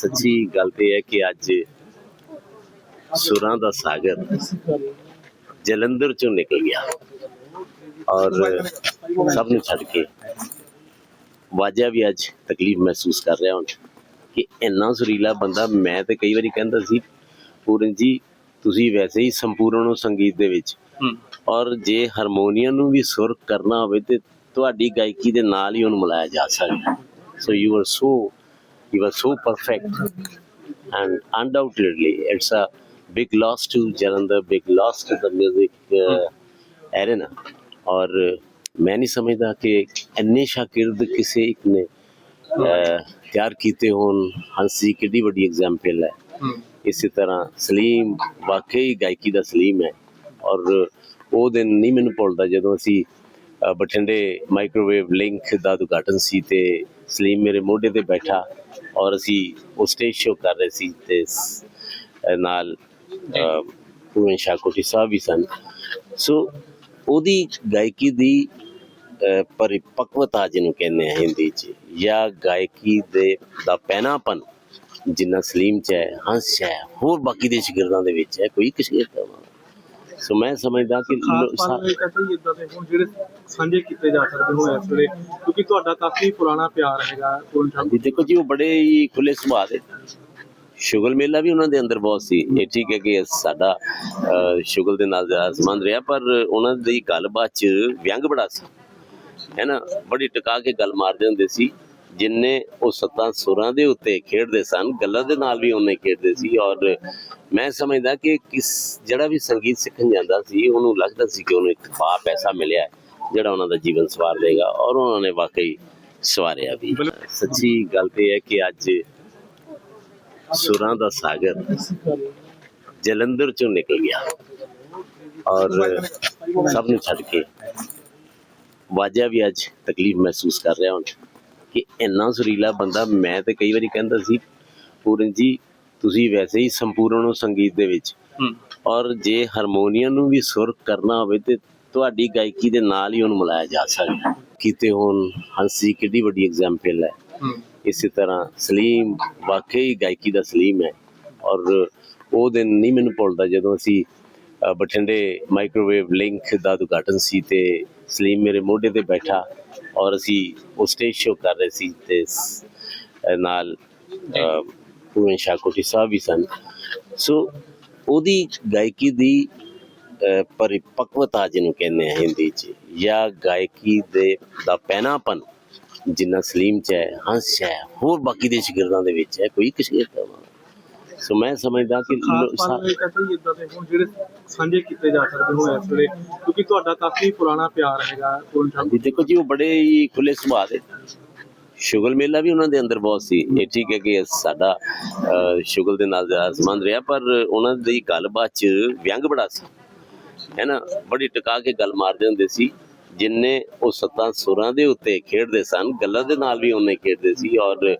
ਸੱਚੀ ਗੱਲ ਤੇ ਹੈ ਕਿ ਅੱਜ ਸੁਰਾਂ ਦਾ ਸਾਗਰ ਜਲੰਧਰ ਚੋਂ ਨਿਕਲ ਗਿਆ ਔਰ ਸਭ ਨੂੰ ਛੱਡ ਕੇ ਵਾਜਾ ਵੀ ਅੱਜ ਤਕਲੀਫ ਮਹਿਸੂਸ ਕਰ ਰਿਹਾ ਹੁਣ ਕਿ ਇੰਨਾ ਸੁਰੀਲਾ ਬੰਦਾ ਮੈਂ ਤੇ ਕਈ ਵਾਰੀ ਕਹਿੰਦਾ ਸੀ ਪੂਰਨ ਜੀ ਤੁਸੀਂ ਵੈਸੇ ਹੀ ਸੰਪੂਰਨ ਹੋ ਸੰਗੀਤ ਦੇ ਵਿੱਚ ਹੂੰ। ਔਰ ਜੇ ਹਾਰਮੋਨੀਅਮ ਨੂੰ ਵੀ ਸੁਰ ਕਰਨਾ ਹੋਵੇ ਤੇ ਤੁਹਾਡੀ ਗਾਇਕੀ ਦੇ ਨਾਲ ਹੀ ਉਹਨੂੰ ਮਿਲਾਇਆ ਜਾ ਸਕਦਾ। So you are so are so perfect and undoubtedly it's a big loss to Jalandhar big loss to the 뮤직 arena ਔਰ ਮੈਂ ਨਹੀਂ ਸਮਝਦਾ ਕਿ ਇੰਨੇ ਸ਼ਾਕਿਰਦ ਕਿਸੇ ਇੱਕ ਨੇ ਤਿਆਰ ਕੀਤੇ ਹੋਣ ਹੰਸੀ ਕਿੱਡੀ ਵੱਡੀ ਐਗਜ਼ਾਮਪਲ ਹੈ ਹੂੰ ਇਸੇ ਤਰ੍ਹਾਂ ਸਲੀਮ ਵਾਕਈ ਗਾਇਕੀ ਦਾ ਸਲੀਮ ਹੈ ਔਰ ਉਹ ਦਿਨ ਨਹੀਂ ਮੈਨੂੰ ਭੁੱਲਦਾ ਜਦੋਂ ਅਸੀਂ ਬਠਿੰਡੇ ਮਾਈਕ੍ਰੋਵੇਵ ਲਿੰਕ ਦਾ ਉਦਘਾਟਨ ਸੀ ਤੇ ਸਲੀਮ ਮੇਰੇ ਮੋਢੇ ਤੇ ਬੈਠਾ ਔਰ ਅਸੀਂ ਉਹ ਸਟੇਜ ਸ਼ੋਅ ਕਰ ਰਹੇ ਸੀ ਤੇ ਨਾਲ ਪੂਰਨ ਸ਼ਾਕੋਟੀ ਸਾਹਿਬ ਵੀ ਸਨ। ਸੋ ਉਹਦੀ ਗਾਇਕੀ ਦੀ ਪਰਿਪੱਕਵਤਾ ਜਿਹਨੂੰ ਕਹਿੰਦੇ ਆ ਹਿੰਦੀ 'ਚ ਜਾਂ ਗਾਇਕੀ ਦੇ ਦਾ ਪੈਨਾਪਨ ਜਿੰਨਾ ਸਲੀਮ ਚ ਹੈ ਹੰਸ ਹੈ ਹੋਰ ਬਾਕੀ ਦੇ ਸ਼ਾਗਿਰਦਾਂ ਦੇ ਵਿੱਚ ਹੈ ਕੋਈ ਕਿਸੇ ਦਾ ਸੋ ਮੈਂ ਸਮਝਦਾ ਕਿ ਇਦਾਂ ਦੇ ਹੁਣ ਜਿਹੜੇ ਸਾਂਝੇ ਕੀਤੇ ਜਾ ਸਕਦੇ ਹੋ ਇਸ ਵੇਲੇ ਕਿਉਂਕਿ ਤੁਹਾਡਾ ਕਾਫੀ ਪੁਰਾਣਾ ਪਿਆਰ ਹੈਗਾ ਹਾਂਜੀ ਦੇਖੋ ਜੀ ਉਹ ਬੜੇ ਹੀ ਖੁੱਲੇ ਸੁਭਾਅ ਦੇ। ਸ਼ੁਗਲ ਮੇਲਾ ਵੀ ਉਹਨਾਂ ਦੇ ਅੰਦਰ ਬਹੁਤ ਸੀ। ਇਹ ਠੀਕ ਹੈ ਕਿ ਸਾਡਾ ਸ਼ੁਗਲ ਦੇ ਨਾਲ ਜ਼ਿਆਦਾ ਸੰਬੰਧ ਰਿਹਾ ਪਰ ਉਹਨਾਂ ਦੀ ਗੱਲਬਾਤ ਚ ਵਿਅੰਗ ਬੜਾ ਸੀ। ਹੈ ਨਾ? ਬੜੀ ਟਿਕਾ ਕੇ ਗੱਲ ਮਾਰਦੇ ਹੁੰਦੇ ਸੀ। ਜਿੰਨੇ ਉਹ ਸੱਤਾਂ ਸੁਰਾਂ ਦੇ ਉੱਤੇ ਖੇਡਦੇ ਸਨ ਗੱਲਾਂ ਦੇ ਨਾਲ ਵੀ ਉਹਨੇ ਖੇਡਦੇ ਸੀ ਔਰ ਮੈਂ ਸਮਝਦਾ ਕਿ ਕਿਸ ਜਿਹੜਾ ਵੀ ਸੰਗੀਤ ਸਿੱਖਣ ਜਾਂਦਾ ਸੀ ਉਹਨੂੰ ਲੱਗਦਾ ਸੀ ਕਿ ਉਹਨੂੰ ਇੱਕ ਖਾਪ ਐਸਾ ਮਿਲਿਆ ਜਿਹੜਾ ਉਹਨਾਂ ਦਾ ਜੀਵਨ ਸਵਾਰ ਦੇਗਾ ਔਰ ਉਹਨਾਂ ਨੇ ਵਾਕਈ ਸਵਾਰਿਆ ਵੀ। ਸੱਚੀ ਗੱਲ ਤੇ ਹੈ ਕਿ ਅੱਜ ਸੁਰਾਂ ਦਾ ਸਾਗਰ ਜਲੰਧਰ ਚੋਂ ਨਿਕਲ ਗਿਆ ਔਰ ਸਭ ਨੂੰ ਛੱਡ ਕੇ ਵਾਜਾ ਵੀ ਅੱਜ ਤਕਲੀਫ ਮਹਿਸੂਸ ਕਰ ਰਿਹਾ ਹੁਣ। ਕਿ ਇੰਨਾ ਸੁਰੀਲਾ ਬੰਦਾ ਮੈਂ ਤੇ ਕਈ ਵਾਰੀ ਕਹਿੰਦਾ ਸੀ ਪੂਰਨ ਜੀ ਤੁਸੀਂ ਵੈਸੇ ਹੀ ਸੰਪੂਰਨ ਹੋ ਸੰਗੀਤ ਦੇ ਵਿੱਚ। ਔਰ ਜੇ ਹਾਰਮੋਨੀਅਮ ਨੂੰ ਵੀ ਸੁਰ ਕਰਨਾ ਹੋਵੇ ਤੇ ਤੁਹਾਡੀ ਗਾਇਕੀ ਦੇ ਨਾਲ ਹੀ ਉਹਨੂੰ ਮਿਲਾਇਆ ਜਾ ਸਕਦਾ ਕੀਤੇ ਹੋਣ ਹੰਸੀ ਕਿੱਡੀ ਵੱਡੀ ਐਗਜ਼ਾਮਪਲ ਹੈ। ਇਸੇ ਤਰ੍ਹਾਂ ਸਲੀਮ ਵਾਕਈ ਗਾਇਕੀ ਦਾ ਸਲੀਮ ਹੈ। ਔਰ ਉਹ ਦਿਨ ਨਹੀਂ ਮੈਨੂੰ ਭੁੱਲਦਾ ਜਦੋਂ ਅਸੀਂ ਬਠਿੰਡੇ ਮਾਈਕ੍ਰੋਵੇਵ ਲਿੰਕ ਦਾ ਉਦਘਾਟਨ ਸੀ ਤੇ ਸਲੀਮ ਮੇਰੇ ਮੋਢੇ ਤੇ ਬੈਠਾ ਔਰ ਅਸੀਂ ਉਹ ਸਟੇਜ ਸ਼ੋਅ ਕਰ ਰਹੇ ਸੀ ਤੇ ਨਾਲ ਪੂਰਨ ਸ਼ਾਕੋਟੀ ਸਾਹਿਬ ਵੀ ਸਨ। ਸੋ ਉਹਦੀ ਗਾਇਕੀ ਦੀ ਪਰਿਪੱਕਵਤਾ ਜਿਹਨੂੰ ਕਹਿੰਦੇ ਆ ਹਿੰਦੀ 'ਚ ਜਾਂ ਗਾਇਕੀ ਦੇ ਦਾ ਪੈਨਾਪਨ ਜਿੰਨਾ ਸਲੀਮ ਚ ਹੈ ਹੰਸ ਹੈ ਹੋਰ ਬਾਕੀ ਦੇ ਸ਼ਾਗਿਰਦਾਂ ਦੇ ਵਿੱਚ ਹੈ ਕੋਈ ਕਿਸੇ ਦਾ ਸੋ ਮੈਂ ਸਮਝਦਾ ਕਿ ਇਦਾਂ ਦੇ ਹੁਣ ਜਿਹੜੇ ਸਾਂਝੇ ਕੀਤੇ ਜਾ ਸਕਦੇ ਹੋ ਇਸ ਵੇਲੇ ਕਿਉਂਕਿ ਤੁਹਾਡਾ ਕਾਫੀ ਪੁਰਾਣਾ ਪਿਆਰ ਹੈਗਾ ਹਾਂਜੀ ਦੇਖੋ ਜੀ ਉਹ ਬੜੇ ਹੀ ਖੁੱਲੇ ਸੁਭਾਅ ਦੇ। ਸ਼ੁਗਲ ਮੇਲਾ ਵੀ ਉਹਨਾਂ ਦੇ ਅੰਦਰ ਬਹੁਤ ਸੀ। ਇਹ ਠੀਕ ਹੈ ਕਿ ਸਾਡਾ ਸ਼ੁਗਲ ਦੇ ਨਾਲ ਜ਼ਿਆਦਾ ਸੰਬੰਧ ਰਿਹਾ ਪਰ ਉਹਨਾਂ ਦੀ ਗੱਲਬਾਤ ਚ ਵਿਅੰਗ ਬੜਾ ਸੀ। ਹੈ ਨਾ? ਬੜੀ ਟਿਕਾ ਕੇ ਗੱਲ ਮਾਰਦੇ ਹੁੰਦੇ ਸੀ। ਜਿੰਨੇ ਉਹ ਸੱਤਾਂ ਸੁਰਾਂ ਦੇ ਉੱਤੇ ਖੇਡਦੇ ਸਨ, ਗੱਲਾਂ ਦੇ ਨਾਲ ਵੀ ਉਹਨੇ ਖੇਡਦੇ ਸੀ ਔਰ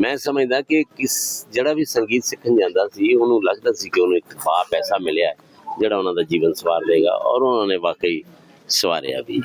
ਮੈਂ ਸਮਝਦਾ ਕਿ ਕਿਸ ਜਿਹੜਾ ਵੀ ਸੰਗੀਤ ਸਿੱਖਣ ਜਾਂਦਾ ਸੀ, ਉਹਨੂੰ ਲੱਗਦਾ ਸੀ ਕਿ ਉਹਨੂੰ ਇੱਕ ਖਾਪ ਪੈਸਾ ਮਿਲਿਆ ਜਿਹੜਾ ਉਹਨਾਂ ਦਾ ਜੀਵਨ ਸਵਾਰ ਦੇਗਾ ਔਰ ਉਹਨਾਂ ਨੇ ਵਾਕਈ ਸਵਾਰਿਆ ਵੀ।